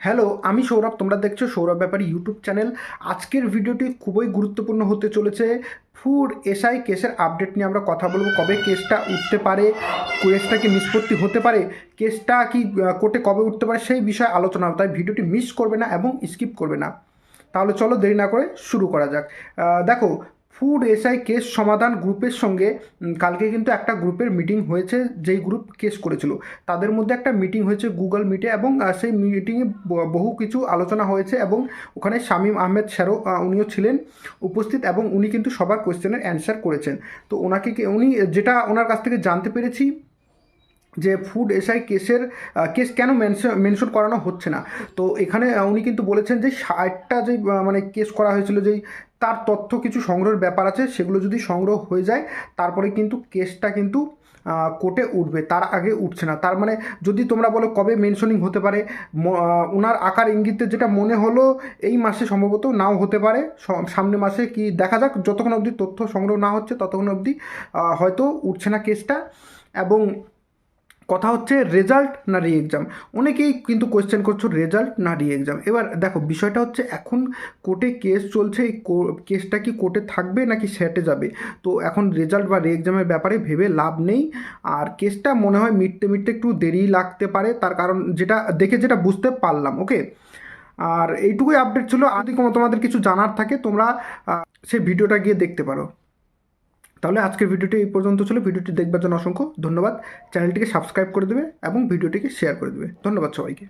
Hello, আমি সৌরভ, তোমরা দেখছ সৌরভ ব্যাপারী ইউটিউব চ্যানেল। আজকের ভিডিওটি খুবই গুরুত্বপূর্ণ হতে চলেছে। ফুড এসআই কেসের আপডেট নিয়ে আমরা কথা বলব, কবে কেসটা উঠতে পারে, কেসটা কি নিষ্পত্তি হতে পারে, কেসটা কি কোর্টে কবে উঠতে পারে, সেই বিষয়ে আলোচনা তাই ভিডিওটি মিস করবে না এবং স্কিপ করবে না। তাহলে চলো দেরি না করে শুরু করা যাক। দেখো ফুড এসআই কেস সমাধান গ্রুপের সঙ্গে কালকে কিন্তু একটা গ্রুপের মিটিং হয়েছে, যেই গ্রুপ কেস করেছিল। তাদের মধ্যে একটা মিটিং হয়েছে গুগল মিটে এবং সেই মিটিংয়ে বহু কিছু আলোচনা হয়েছে এবং ওখানে শামীম আহমেদ স্যারও উনিও ছিলেন উপস্থিত এবং উনি কিন্তু সবার কোয়েশ্চেনের অ্যান্সার করেছেন। তো ওনাকে উনি যেটা ওনার কাছ থেকে জানতে পেরেছি যে ফুড এসআই কেসের কেস কেন মেনশন করানো হচ্ছে না। তো এখানে উনি কিন্তু বলেছেন যে ষাটটা যে মানে কেস করা হয়েছিল যেই তার তথ্য কিছু সংগ্রহের ব্যাপার আছে, সেগুলো যদি সংগ্রহ হয়ে যায়, তারপরে কিন্তু কেসটা কিন্তু কোর্টে উঠবে। তার আগে উঠছে না। তার মানে যদি তোমরা বলো কবে মেনশনিং হতে পারে ওনার আকার ইঙ্গিতে যেটা মনে হলো, এই মাসে সম্ভবত নাও হতে পারে। সামনে মাসে কি দেখা যাক, যতক্ষণ অবধি তথ্য সংগ্রহ না হচ্ছে, ততক্ষণ অবধি হয়তো উঠছে না কেসটা। এবং কথা হচ্ছে রেজাল্ট না রি এক্সাম অনেকেই কিন্তু কোয়েশ্চেন করছ রেজাল্ট না রি এক্সাম এবার দেখো, বিষয়টা হচ্ছে এখন কোর্টে কেস চলছে, এই কেসটা কি কোর্টে থাকবে নাকি সেটে যাবে? তো এখন রেজাল্ট বা রি এক্সামের ব্যাপারে ভেবে লাভ নেই। আর কেসটা মনে হয় মিটতে মিটতে একটু দেরি লাগতে পারে, তার কারণ যেটা, দেখে যেটা বুঝতে পারলাম ওকে আর এইটুকুই আপডেট ছিল। আর কোনো তোমাদের কিছু জানার থাকে, তোমরা সেই ভিডিওটা গিয়ে দেখতে পারো। তাহলে আজকের ভিডিওটি এই পর্যন্ত ছিল ভিডিওটি দেখবার জন্য অসংখ্য ধন্যবাদ। চ্যানেলটিকে সাবস্ক্রাইব করে দেবে এবং ভিডিওটিকে শেয়ার করে দেবে। ধন্যবাদ সবাইকে।